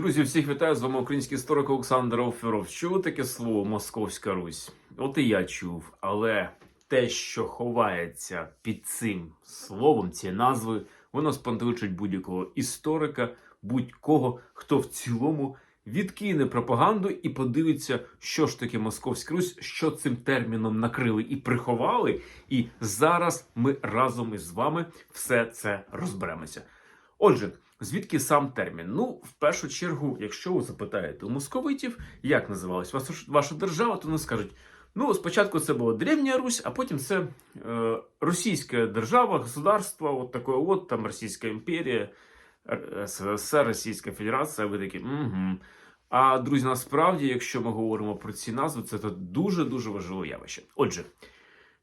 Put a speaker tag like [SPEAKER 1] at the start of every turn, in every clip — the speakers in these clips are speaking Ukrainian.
[SPEAKER 1] Друзі, всіх вітаю з вами український історик Олександр Оферов. Чули таке слово Московська Русь? От і я чув, але те, що ховається під цим словом, цією назвою, воно спантеличить будь-якого історика, будь-кого, хто в цілому відкине пропаганду і подивиться, що ж таке Московська Русь, що цим терміном накрили і приховали. І зараз ми разом із вами все це розберемося. Отже, звідки сам термін? Ну, в першу чергу, якщо ви запитаєте у московитів, як називалась ваша, держава, то вони скажуть: ну, спочатку це була Древня Русь, а потім це е, Російська держава, государство, от таке от там Російська імперія, Р- СРСР, Російська Федерація. Ви такі, угу. А друзі, насправді, якщо ми говоримо про ці назви, це дуже дуже важливе явище. Отже,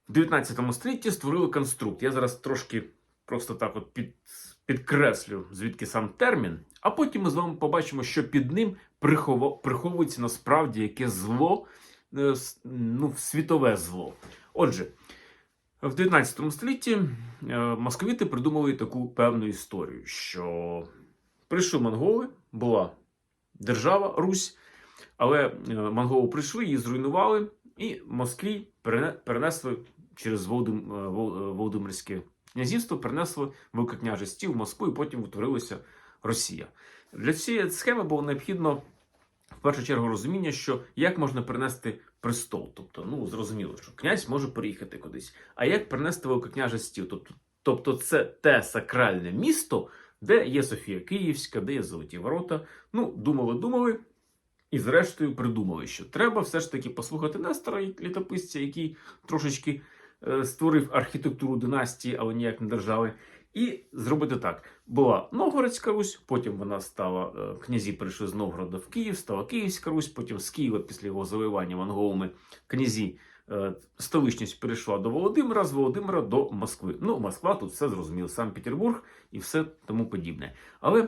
[SPEAKER 1] в 19 столітті створили конструкт. Я зараз трошки просто так от під, підкреслю, звідки сам термін, а потім ми з вами побачимо, що під ним приховується насправді яке зло, е, ну, світове зло. Отже, в 19 столітті е, московіти придумали таку певну історію, що прийшли монголи, була держава Русь, але е, монголи прийшли, її зруйнували, і Москві перенесли через Володим, Вол- Володимирське князівство, перенесли Великокняжесті в Москву, і потім утворилася Росія. Для цієї схеми було необхідно в першу чергу розуміння, що як можна перенести престол. Тобто, ну зрозуміло, що князь може переїхати кудись. А як перенести Великокняжестів? Тобто, тобто це те сакральне місто, де є Софія Київська, де є Золоті Ворота. Ну, думали, думали. І зрештою придумали, що треба все ж таки послухати Нестора літописця, який трошечки створив архітектуру династії, але ніяк не держави. І зробити так: була Новгородська Русь, потім вона стала е, князі прийшли з Новгорода в Київ, стала Київська Русь, потім з Києва після його завоювання монголами князі. е, Столичність перейшла до Володимира, з Володимира до Москви. Ну, Москва тут все зрозуміло, Санкт Петербург і все тому подібне. Але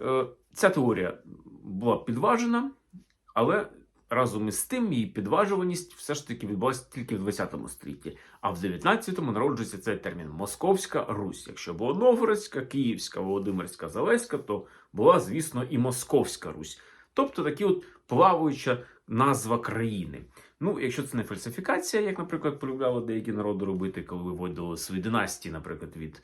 [SPEAKER 1] е, ця теорія була підважена, але разом із тим її підважуваність все ж таки відбулася тільки в 20 столітті. А в 19-му народжується цей термін Московська Русь. Якщо була Новгородська, Київська, Володимирська, Залеська, то була, звісно, і Московська Русь. Тобто такі от плаваюча назва країни. Ну, якщо це не фальсифікація, як, наприклад, полюбляли деякі народи робити, коли виводили свої династії, наприклад, від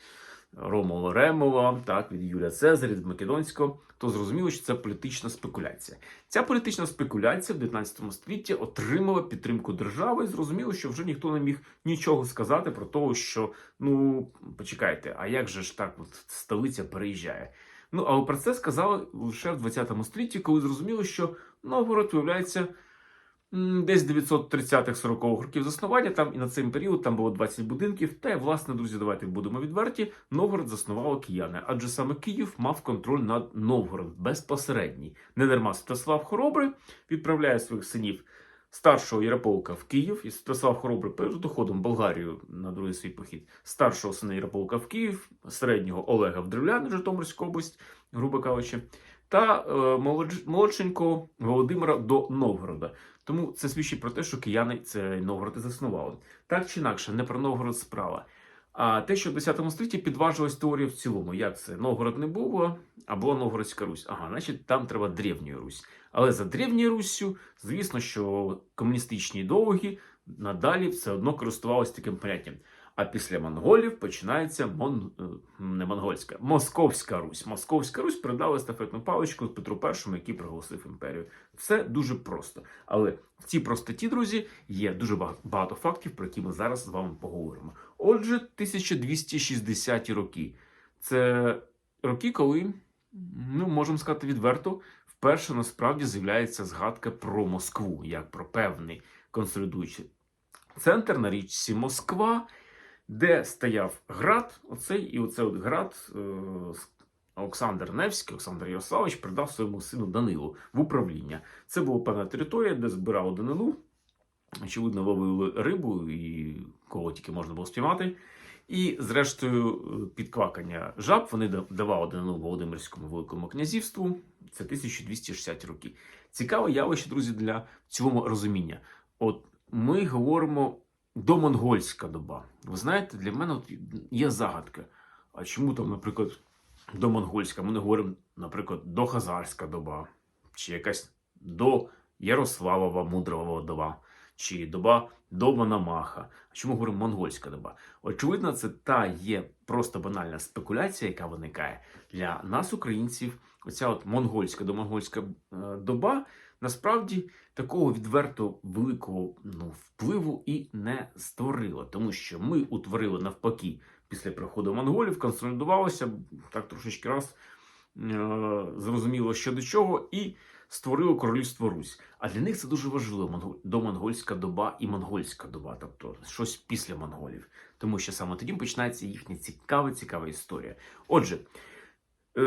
[SPEAKER 1] Ромула Ремова, так, від Юлія Цезаря, від Македонського, то зрозуміло, що це політична спекуляція. Ця політична спекуляція в 19 столітті отримала підтримку держави, і зрозуміло, що вже ніхто не міг нічого сказати про те, що ну почекайте, а як же ж так, от столиця переїжджає? Ну але про це сказали лише в 20 столітті, коли зрозуміло, що Новгород виявляється. Десь 930-40-х років заснування, там і на цей період там було 20 будинків. Та власне, друзі, давайте будемо відверті. Новгород заснували кияни, адже саме Київ мав контроль над Новгород безпосередній. Не дарма Святослав Хоробрий відправляє своїх синів старшого Ярополка в Київ, і Святослав Хоробрий перед доходом Болгарію на другий свій похід, старшого сина Ярополка в Київ, середнього Олега в Древляни, Житомирську область, грубо кажучи, та е, молодшенького Володимира до Новгорода. Тому це свідчить про те, що кияни це Новгород заснували. Так чи інакше, не про Новгород справа. А те, що в 10 столітті підважилась теорія в цілому, як це Новгород не було, а була Новгородська Русь. Ага, значить, там треба Древньою Русь. Але за Древньою Руссю, звісно, що комуністичні ідеологи надалі все одно користувалися таким поняттям. А після монголів починається мон... е, не монгольська, Московська Русь. Московська Русь передала естафетну паличку Петру І, який проголосив імперію. Все дуже просто. Але в цій простоті, друзі, є дуже багато фактів, про які ми зараз з вами поговоримо. Отже, 1260 роки. Це роки, коли, ну можемо сказати відверто, вперше насправді з'являється згадка про Москву, як про певний консолідуючий центр на річці Москва, де стояв град. Оцей і оцей от град. Е- Олександр Невський, Олександр Ярославович передав своєму сину Данилу в управління. Це була певна територія, де збирали данину. Очевидно, ловили рибу і кого тільки можна було спіймати. І, зрештою, підквакання жаб вони давали данину Володимирському Великому князівству. Це 1260 роки. Цікаве явище, друзі, для цілому розуміння. От ми говоримо домонгольська доба. Ви знаєте, для мене от є загадка. А чому там, наприклад, домонгольська? Ми не говоримо, наприклад, дохазарська доба. чи якась до Ярославова мудрого доба, чи доба до Мономаха. А чому говоримо монгольська доба? Очевидно, це та є просто банальна спекуляція, яка виникає для нас, українців. Оця от монгольська до монгольська е, доба насправді такого відверто великого ну, впливу і не створила, тому що ми утворили навпаки після приходу монголів, консолідувалося так трошечки раз е, зрозуміло, що до чого, і створило королівство Русь. А для них це дуже важливо монго- домонгольська доба і монгольська доба, тобто щось після монголів, тому що саме тоді починається їхня цікава, цікава історія. Отже.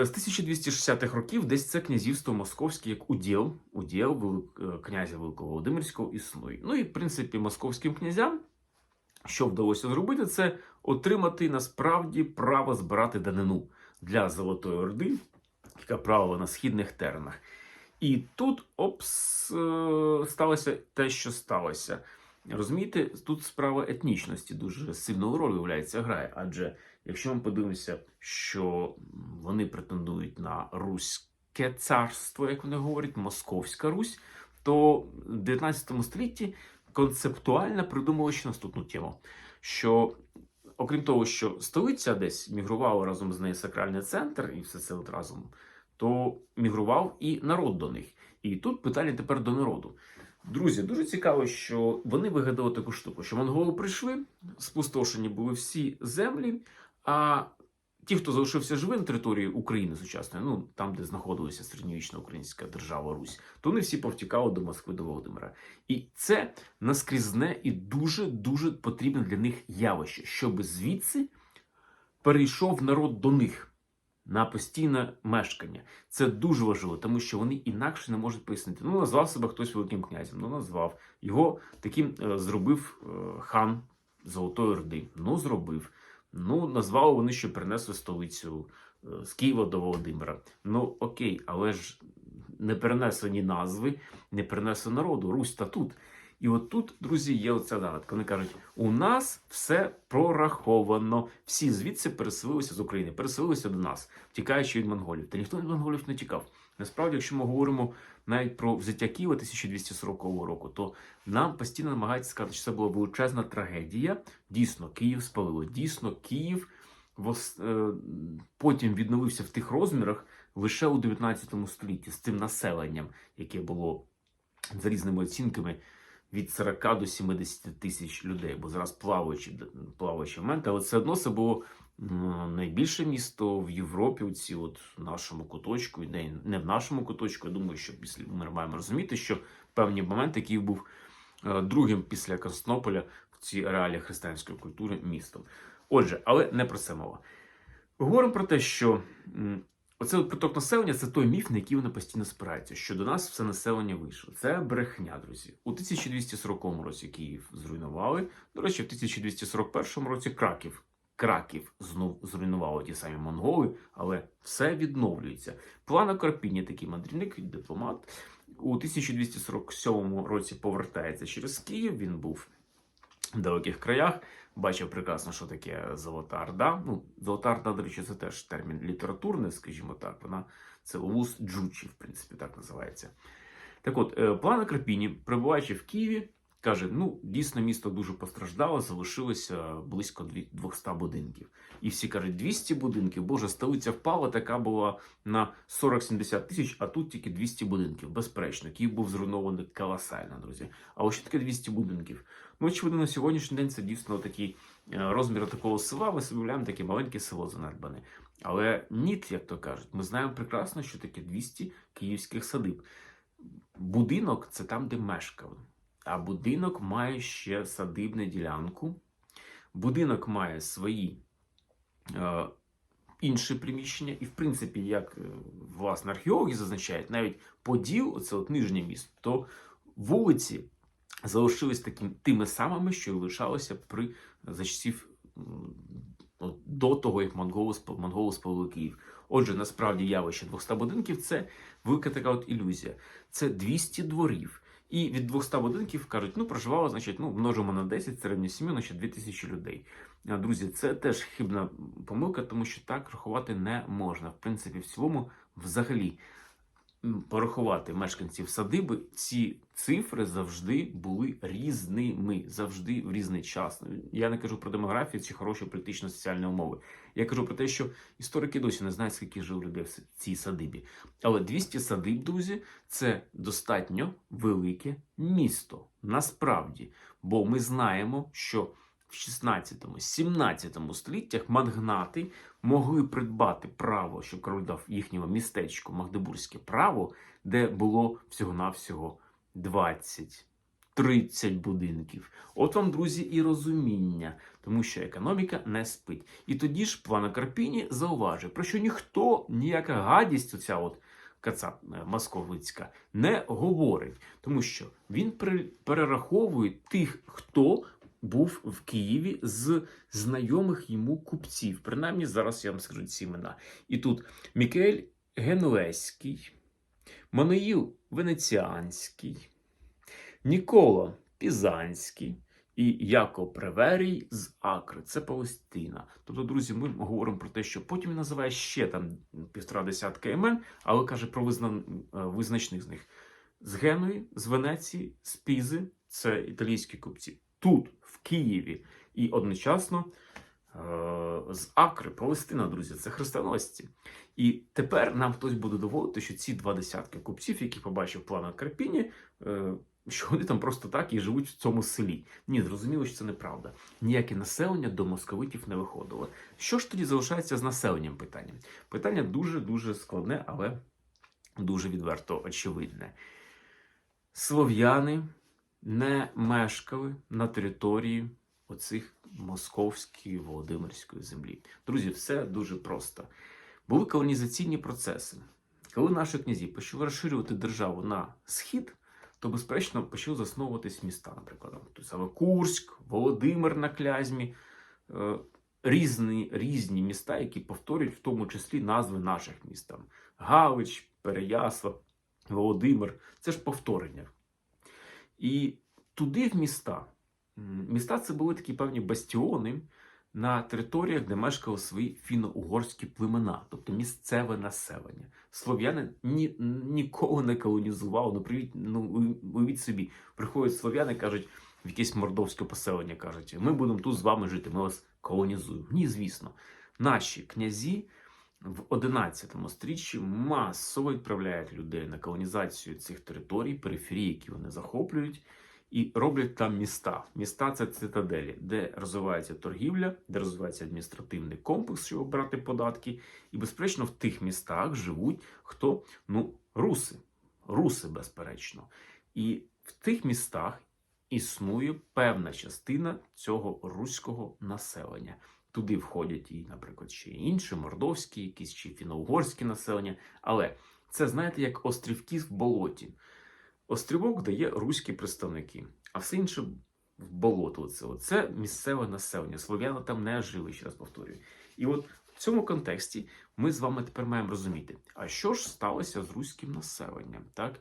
[SPEAKER 1] Е, З 1260-х років десь це князівство московське як уділ, уділ Вели- е, князя Великого Володимирського існує. Ну і в принципі московським князям, що вдалося зробити, це отримати насправді право збирати данину для Золотої Орди, яка правила на східних теренах. І тут опс, е, сталося те, що сталося. Розумієте, тут справа етнічності дуже сильну роль виявляється грає. Адже якщо ми подивимося, що вони претендують на Руське царство, як вони говорять, Московська Русь, то в 19 столітті концептуально придумали ще наступну тему. Що окрім того, що столиця десь мігрувала разом з нею сакральний центр, і все це от разом, то мігрував і народ до них. І тут питання тепер до народу. Друзі, дуже цікаво, що вони вигадали таку штуку, що монголи прийшли, спустошені були всі землі, а ті, хто залишився живим на території України сучасної, ну там, де знаходилася середньовічна українська держава Русь, то вони всі повтікали до Москви до Володимира. І це наскрізне і дуже дуже потрібне для них явище, щоб звідси перейшов народ до них на постійне мешкання. Це дуже важливо, тому що вони інакше не можуть пояснити. Ну, назвав себе хтось великим князем. Ну, назвав його таким е, зробив е, хан Золотої Орди. Ну, зробив. Ну, назвали вони, що принесли столицю е, з Києва до Володимира. Ну, окей, але ж не перенесли ні назви, не перенесли народу. Русь та тут. І от тут, друзі, є оця загадка. Вони кажуть: у нас все прораховано. Всі звідси переселилися з України, переселилися до нас, тікаючи від монголів. Та ніхто від монголів не тікав. Насправді, якщо ми говоримо навіть про взяття Києва 1240 року, то нам постійно намагаються сказати, що це була величезна трагедія. Дійсно, Київ спалило. Дійсно, Київ е, потім відновився в тих розмірах лише у 19 столітті з тим населенням, яке було за різними оцінками від 40 до 70 тисяч людей, бо зараз плаваючі, плаваючі моменти, але все одно це було найбільше місто в Європі, ці от нашому куточку, і не, в нашому куточку. Я думаю, що після ми маємо розуміти, що певні моменти Київ був е, другим після Константинополя в цій реалії християнської культури містом. Отже, але не про це мова. Говоримо про те, що от приток населення це той міф, на який вони постійно спираються, що до нас все населення вийшло. Це брехня, друзі. У 1240 році Київ зруйнували. До речі, в 1241 році Краків. Краків знов зруйнували ті самі монголи, але все відновлюється. Плана Карпіні, такий мандрівник, дипломат, у 1247 році повертається через Київ. Він був в далеких краях, бачив прекрасно, що таке Золота Орда. Ну, Золота Орда, до речі, це теж термін літературний, скажімо так. Вона це вуз Джучі, в принципі, так називається. Так от, е, плана Крапіні, перебуваючи в Києві, каже: ну, дійсно, місто дуже постраждало, залишилося близько 200 будинків. І всі кажуть, 200 будинків, боже, столиця впала, така була на 40-70 тисяч, а тут тільки 200 будинків. Безперечно, Київ був зруйнований колосально, друзі. А ось що таке 200 будинків? Ну, очевидно, на сьогоднішній день це дійсно такий е, розмір такого села. Ми собі таке маленьке село занедбане. Але ніт, як то кажуть, ми знаємо прекрасно, що таке 200 київських садиб. Будинок це там, де мешкали. А будинок має ще садибну ділянку. Будинок має свої е, інші приміщення. І, в принципі, як е, власне археологи зазначають, навіть поділ, оце от нижнє місто, то вулиці залишились таким, тими самими, що й при за часів до того, як монголи, монголи спалили Київ. Отже, насправді явище 200 будинків це велика така от ілюзія. Це 200 дворів. І від 200 будинків кажуть, ну проживало, значить, ну множимо на 10, середню сім'ю, значить 2000 людей. Друзі, це теж хибна помилка, тому що так рахувати не можна. В принципі, в цілому, взагалі, порахувати мешканців садиби, ці цифри завжди були різними, завжди в різний час. Я не кажу про демографію чи хороші політично-соціальні умови. Я кажу про те, що історики досі не знають, скільки жив людей в цій садибі. Але 200 садиб, друзі, це достатньо велике місто. Насправді, бо ми знаємо, що в 16-17 століттях магнати могли придбати право, що король дав їхньому містечку Магдебурзьке право, де було всього-навсього 20. 30 будинків. От вам, друзі, і розуміння, тому що економіка не спить. І тоді ж пана Карпіні зауважив, про що ніхто, ніяка гадість, оця от кацап е, московицька, не говорить, тому що він перераховує тих, хто був в Києві з знайомих йому купців. Принаймні, зараз я вам скажу ці імена. І тут Мікель Генуезький, Маноїл Венеціанський, Нікола Пізанський і Яко Преверій з Акри. Це Палестина. Тобто, друзі, ми говоримо про те, що потім він називає ще там півтора десятка імен, але каже про визна... е, визначних з них. З Генуї, з Венеції, з Пізи, це італійські купці. Тут, в Києві, і одночасно е, з Акри, Палестина, друзі, це хрестоносці. І тепер нам хтось буде доводити, що ці два десятки купців, які побачив план Карпіні, е, що вони там просто так і живуть в цьому селі. Ні, зрозуміло, що це неправда. Ніяке населення до московитів не виходило. Що ж тоді залишається з населенням питанням? Питання дуже дуже складне, але дуже відверто очевидне. Слов'яни не мешкали на території оцих московської Володимирської землі. Друзі, все дуже просто. Були колонізаційні процеси. Коли наші князі почали розширювати державу на схід, то, безперечно, почали засновуватись міста, наприклад, той саме Курськ, Володимир на Клязьмі, е, різні, різні міста, які повторюють в тому числі назви наших міст. Там, Галич, Переяслав, Володимир це ж повторення. І туди в міста. Міста це були такі певні бастіони на територіях, де мешкали свої фіно-угорські племена, тобто місцеве населення. Слов'яни ні, ніколи не колонізували. Ну, привіт, ну уявіть собі, приходять слов'яни, кажуть, в якесь мордовське поселення кажуть, ми будемо тут з вами жити, ми вас колонізуємо. Ні, звісно. Наші князі в 11 стріччі масово відправляють людей на колонізацію цих територій, периферії, які вони захоплюють, і роблять там міста. Міста це цитаделі, де розвивається торгівля, де розвивається адміністративний комплекс, щоб брати податки. І, безперечно, в тих містах живуть хто? Ну, руси. Руси, безперечно. І в тих містах існує певна частина цього руського населення. Туди входять і, наприклад, ще інші мордовські, якісь чи фіно-угорські населення. Але це, знаєте, як острівки в болоті. Острівок дає руські представники, а все інше в болото. Оце, Оце місцеве населення. Слов'яни там не жили, ще раз повторюю. І от в цьому контексті ми з вами тепер маємо розуміти, а що ж сталося з руським населенням? Так?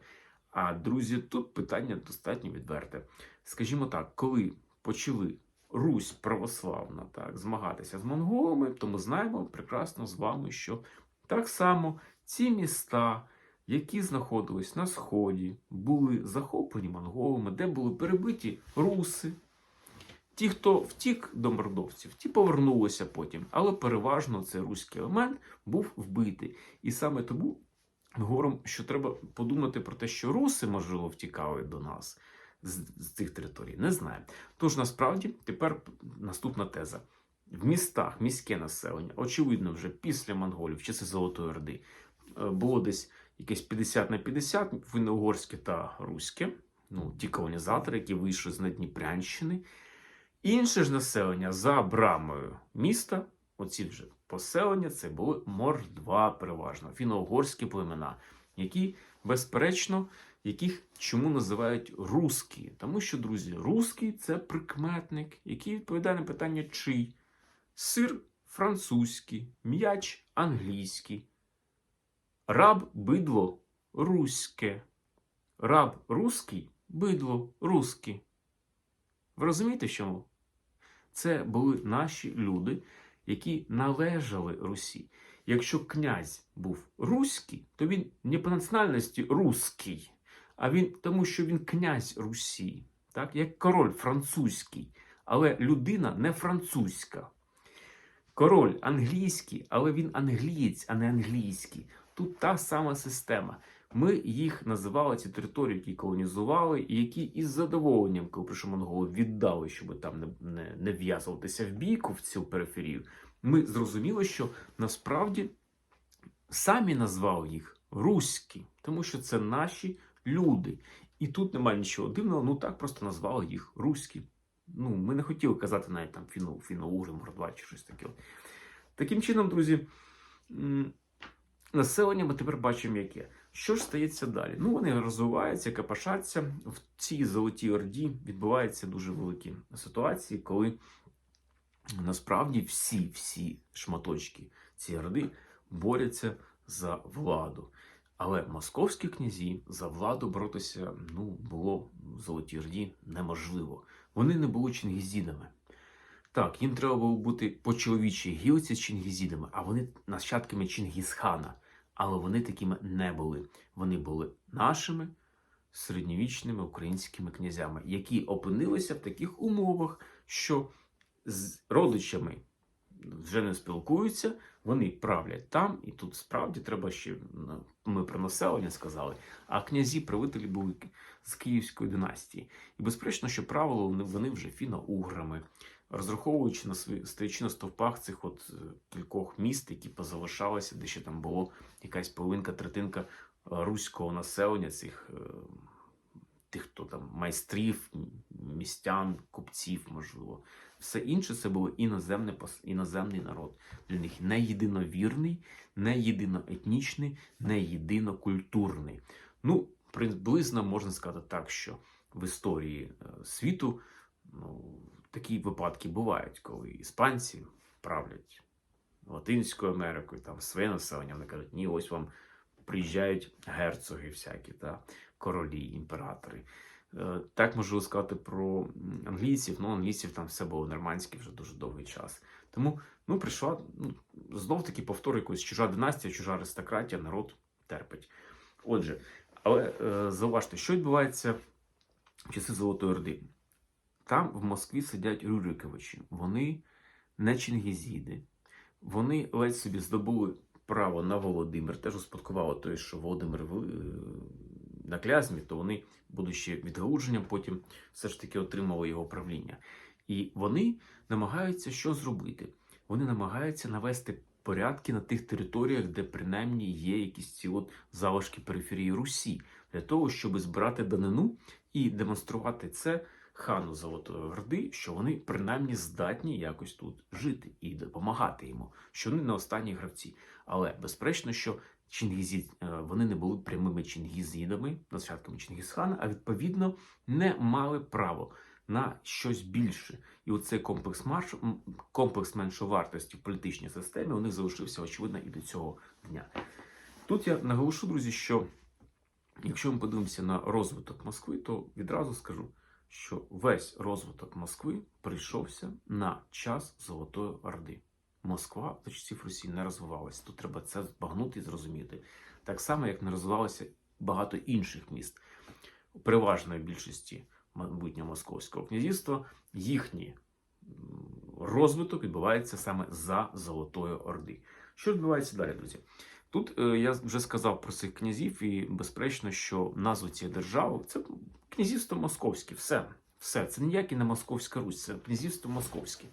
[SPEAKER 1] А друзі, тут питання достатньо відверте. Скажімо так, коли почали Русь православна так, змагатися з монголами, то ми знаємо прекрасно з вами, що так само ці міста, які знаходились на сході, були захоплені монголами, де були перебиті руси. Ті, хто втік до мордовців, ті повернулися потім, але переважно цей руський елемент був вбитий. І саме тому ми говоримо, що треба подумати про те, що руси, можливо, втікали до нас з, цих територій. Не знаю. Тож насправді тепер наступна теза. В містах міське населення, очевидно, вже після монголів, в часи Золотої Орди, е, було десь якесь 50 на 50, фінно-угорське та руське, ну, ті колонізатори, які вийшли з Надніпрянщини. Інше ж населення за брамою міста, оці вже поселення, це були мордва переважно, фіно-угорські племена, які, безперечно, яких чому називають русські? Тому що, друзі, русський це прикметник, який відповідає на питання чий. Сир французький, м'яч англійський, раб бидло руське, раб руський, бидло русський. Ви розумієте, чому? Це були наші люди, які належали Русі. Якщо князь був руський, то він не по національності руський, а він тому, що він князь Русі, так як король французький, але людина не французька. Король англійський, але він англієць, а не англійський. Тут та сама система. Ми їх називали ці території, які колонізували, і які із задоволенням, коли прийшов монголи, віддали, щоб там не, не, не в'язуватися в бійку в цю периферію. Ми зрозуміли, що насправді самі назвали їх руські, тому що це наші люди. І тут немає нічого дивного, ну так просто назвали їх руські. Ну, ми не хотіли казати навіть там фіно, фіно-ужин, мордва чи щось таке. Таким чином, друзі, населення ми тепер бачимо яке. Що ж стається далі? Ну, вони розвиваються, капашаться. В цій золотій орді відбуваються дуже великі ситуації, коли насправді всі, всі шматочки цієї орди борються за владу. Але московські князі за владу боротися ну, було в Золотій Орді неможливо. Вони не були чингізідами. Так, їм треба було бути по чоловічій гілці з чингізідами, а вони нащадками Чингісхана. Але вони такими не були. Вони були нашими середньовічними українськими князями, які опинилися в таких умовах, що з родичами вже не спілкуються, вони правлять там, і тут справді треба ще ну, ми про населення сказали. А князі правителі були з Київської династії. І безперечно, що правило вони, вже фіно-уграми, розраховуючи на свої стоячи на стовпах цих от е, кількох міст, які позалишалися, де ще там було якась половинка, третинка е, руського населення, цих е, тих, хто там майстрів, містян, купців, можливо. Все інше це було іноземне, пос- іноземний народ. Для них не єдиновірний, не єдиноетнічний, не єдинокультурний. Ну, приблизно можна сказати так, що в історії е, світу ну, такі випадки бувають, коли іспанці правлять Латинською Америкою, там своє населення, вони кажуть, ні, ось вам приїжджають герцоги всякі, та королі, імператори. Е, Так можу сказати про англійців. Ну, англійців там все було нормандське вже дуже довгий час. Тому ну, прийшла ну, знов таки повтор якоїсь чужа династія, чужа аристократія, народ терпить. Отже, але е, зауважте, що відбувається в часи Золотої Орди. Там в Москві сидять Рюриковичі. Вони не чингізіди. Вони ледь собі здобули право на Володимир. Теж успадкували той, що Володимир е, на клязьмі, то вони, будучи відгалудженням, потім все ж таки отримали його правління. І вони намагаються що зробити? Вони намагаються навести порядки на тих територіях, де принаймні є якісь ці от залишки периферії Русі, для того, щоб збирати данину і демонструвати це хану Золотої Орди, що вони принаймні здатні якось тут жити і допомагати йому, що вони не останні гравці. Але безперечно, що Чингізі е, вони не були прямими чингізідами, нащадками Чингісхана, а відповідно не мали право на щось більше. І оцей комплекс марш, комплекс меншовартості в політичній системі у них залишився очевидно і до цього дня. Тут я наголошу, друзі, що якщо ми подивимося на розвиток Москви, то відразу скажу, що весь розвиток Москви прийшовся на час Золотої Орди. Москва за часів Росії не розвивалася. Тут треба це збагнути і зрозуміти. Так само, як не розвивалося багато інших міст. Переважної більшості майбутнього московського князівства їхній розвиток відбувається саме за Золотої Орди. Що відбувається далі, друзі? Тут е, я вже сказав про цих князів, і безперечно, що назву цієї держави це князівство московське. Все, все. Це ніяке не Московська Русь, це князівство московське,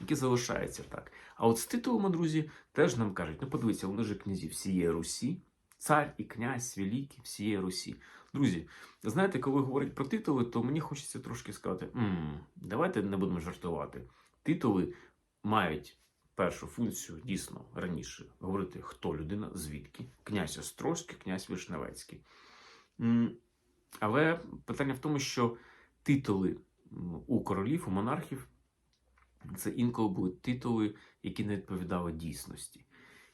[SPEAKER 1] яке залишається так. А от з титулами, друзі, теж нам кажуть: ну подивіться, вони ж князі всієї Русі, цар і князь великий всієї Русі. Друзі, знаєте, коли говорять про титули, то мені хочеться трошки сказати: м давайте не будемо жартувати. Титули мають першу функцію дійсно раніше говорити, хто людина, звідки, князь Острозький, князь Вишневецький. М, Але питання в тому, що титули у королів, у монархів це інколи були титули, які не відповідали дійсності.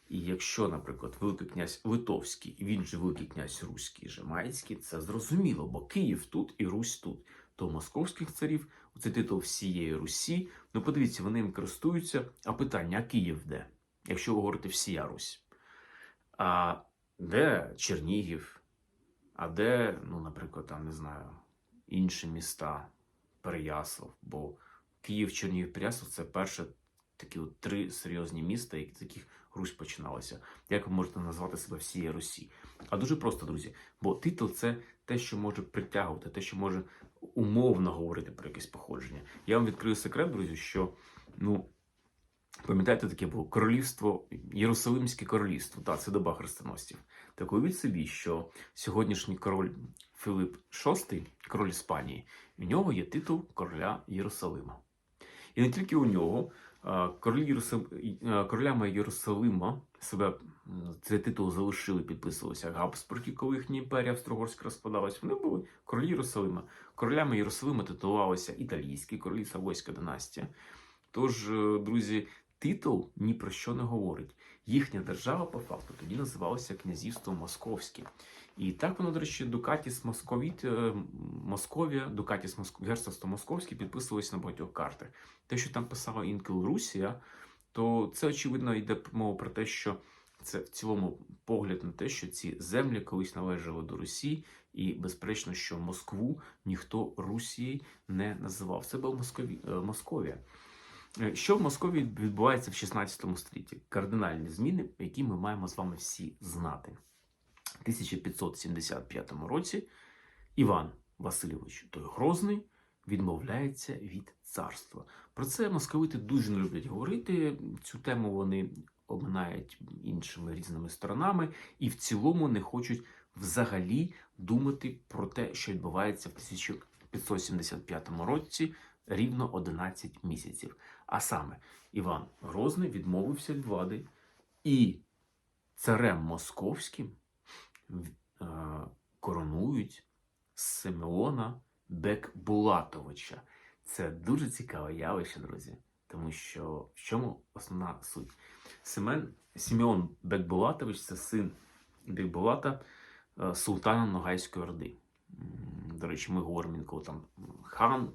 [SPEAKER 1] І якщо, наприклад, Великий князь Литовський, він же Великий князь Руський, Жемайський, це зрозуміло, бо Київ тут і Русь тут. То московських царів цей титул всієї Русі. Ну, подивіться, вони їм користуються. А питання: а Київ де? якщо ви говорите всія Русь. А де Чернігів? А де, ну, наприклад, там не знаю, інші міста, Переяслав, бо Київ, Чернігів, Переяслав це перше такі от три серйозні міста, з яких Русь починалася. Як ви можете назвати себе всією Русі? А дуже просто, друзі, бо титул це те, що може притягувати, те, що може умовно говорити про якесь походження. Я вам відкрию секрет, друзі, що ну. Пам'ятаєте, таке було королівство, Єрусалимське королівство, так, це доба хрестоносців. Так уявіть собі, що сьогоднішній король Филип VI, король Іспанії, у нього є титул короля Єрусалима. І не тільки у нього, а, королі Єрусал... королями Єрусалима себе цей титул залишили, підписувалися Габсбурги, коли їхня імперія Австро-Угорська розпадалась. Вони були королі Єрусалима. Королями Єрусалима титулувалися італійські королі Савойська династія. Тож, е, друзі, титул ні про що не говорить. Їхня держава, по факту, тоді називалася Князівство Московське. І так воно, до речі, Дукатіс Московіт, е, Московія, Дукатіс. Герцогство Московське підписувалося на багатьох картах. Те, що там писала інкел Русія, то це очевидно йде мова про те, що це в цілому погляд на те, що ці землі колись належали до Русі, і безперечно, що Москву ніхто Русією не називав. Це була е, Московія. Е, Що в Московії відбувається в 16 столітті? Кардинальні зміни, які ми маємо з вами всі знати. В 1575 році Іван Васильович той Грозний відмовляється від царства. Про це московити дуже не люблять говорити. Цю тему вони оминають іншими різними сторонами і в цілому не хочуть взагалі думати про те, що відбувається в 1575 році рівно 11 місяців. А саме Іван Грозний відмовився від влади і царем московським е, коронують Симеона Бекбулатовича. Це дуже цікаве явище, друзі, тому що в чому основна суть? Семен Сімеон Бекбулатович це син Бекбулата, е, султана Ногайської Орди. До речі, ми говоримо інколи там хан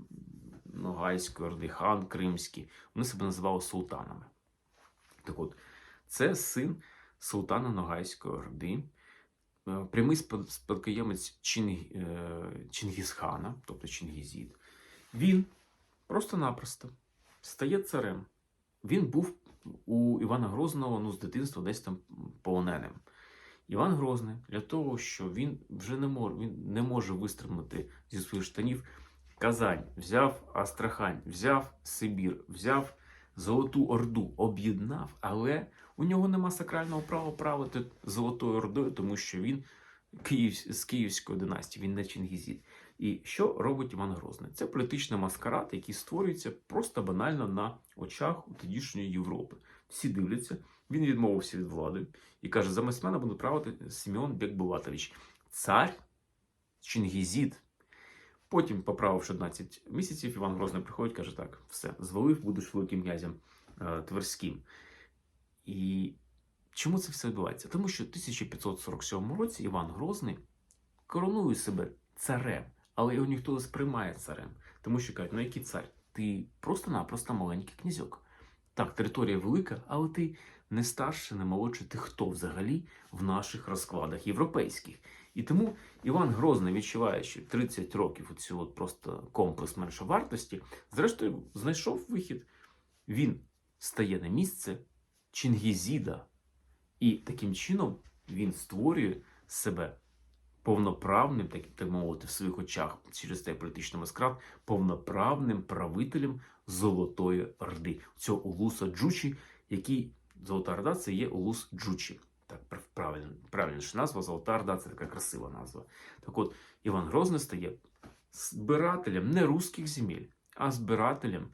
[SPEAKER 1] Ногайської Орди, хан Кримський. Вони себе називали султанами. Так от, це син султана Ногайської Орди, е, прямий спадкоємець Чин- е, Чингісхана, тобто Чингізід. Він просто-напросто стає царем. Він був у Івана Грозного ну, з дитинства десь там полоненим. Іван Грозний для того, що він вже не може, він не може вистрибнути зі своїх штанів. Казань взяв Астрахань, взяв Сибір, взяв Золоту Орду, об'єднав, але у нього нема сакрального права правити Золотою Ордою, тому що він Київ, з Київської династії, він не Чингізід. І що робить Іван Грозний? Це політичний маскарад, який створюється просто банально на очах у тодішньої Європи. Всі дивляться, він відмовився від влади і каже: замість мене буде правити Сімеон Бекбулатович, цар Чингізід. Потім, поправивши 11 місяців, Іван Грозний приходить каже: так, все, звалив, будеш великим князем е, Тверським. І чому це все відбувається? Тому що в 1547 році Іван Грозний коронує себе царем, але його ніхто не сприймає царем. Тому що кажуть, ну який цар? Ти просто-напросто маленький князьок. Так, територія велика, але ти не старший, не молодший. Ти хто взагалі в наших розкладах європейських? І тому Іван Грозний, відчуваючи 30 років оцю от просто комплекс меншовартості, зрештою знайшов вихід. Він стає на місце Чингізіда, і таким чином він створює себе повноправним, так, так мовити, в своїх очах через цей політичний маскрат, повноправним правителем Золотої Орди, цього Улуса Джучі, який Золота Орда це є Улус Джучі. Так, прав- правильно, правильніша назва Золота Орда це така красива назва. Так от, Іван Грозний стає збирателем не руських земель, а збирателем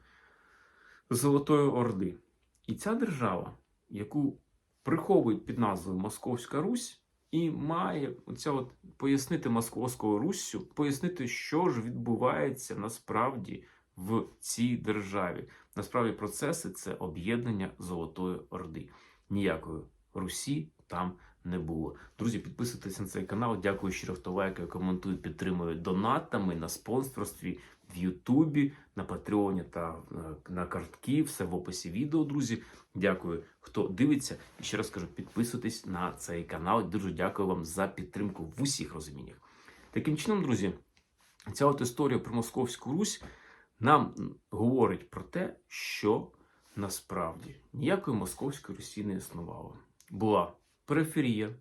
[SPEAKER 1] Золотої Орди. І ця держава, яку приховують під назвою Московська Русь, і має оця от пояснити Московською Руссю, пояснити, що ж відбувається насправді в цій державі. Насправді процеси це об'єднання Золотої Орди. Ніякої Русі там не було. Друзі, підписуйтесь на цей канал. Дякую щиро, хто лайкає, коментує, підтримує донатами на спонсорстві в Ютубі, на Патреоні та е, на картки. Все в описі відео, друзі. Дякую, хто дивиться. І ще раз кажу, підписуйтесь на цей канал. Дуже дякую вам за підтримку в усіх розуміннях. Таким чином, друзі, ця от історія про Московську Русь нам говорить про те, що насправді ніякої Московської Русі не існувало. Була периферія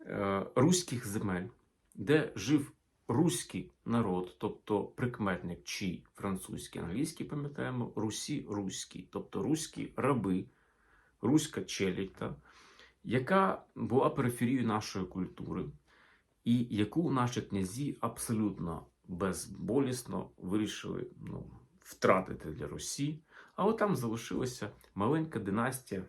[SPEAKER 1] е, руських земель, де жив руський народ, тобто прикметник чи французький, англійський, пам'ятаємо, Русі руський, тобто руські раби, руська челядь, яка була периферією нашої культури, і яку наші князі абсолютно безболісно вирішили ну, втратити для Русі. А от там залишилася маленька династія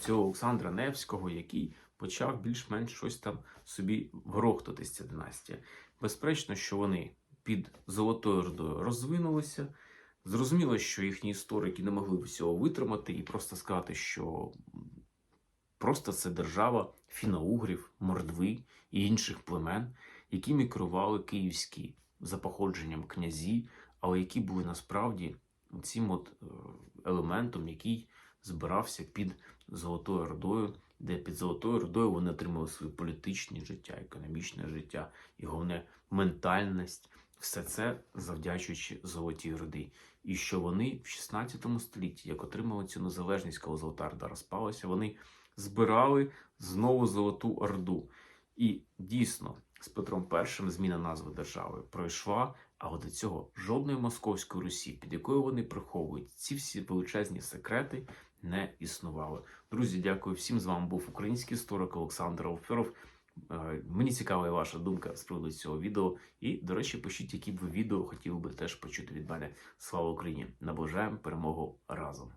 [SPEAKER 1] цього Олександра Невського, який почав більш-менш щось там собі грохтатись, ця династія. Безперечно, що вони під Золотою Ордою розвинулися. Зрозуміло, що їхні історики не могли всього витримати і просто сказати, що просто це держава фіноугрів, мордви і інших племен, якими керували київські за походженням князі, але які були насправді цим от е, елементом, який збирався під Золотою Ордою, де під Золотою Ордою вони отримали своє політичне життя, економічне життя і головне ментальність. Все це завдячуючи Золотій Орді. І що вони в 16 столітті, як отримали цю незалежність, коли Золота Орда розпалася, вони збирали знову Золоту Орду. І дійсно, з Петром І зміна назви держави пройшла, але до цього жодної московської Русі, під якою вони приховують ці всі величезні секрети, не існували. Друзі, дякую всім. З вами був український історик Олександр Алферов. Е, Мені цікава і ваша думка з приводу цього відео. І, до речі, пишіть, які б ви відео хотіли би теж почути від мене. Слава Україні! Наближаємо перемогу разом!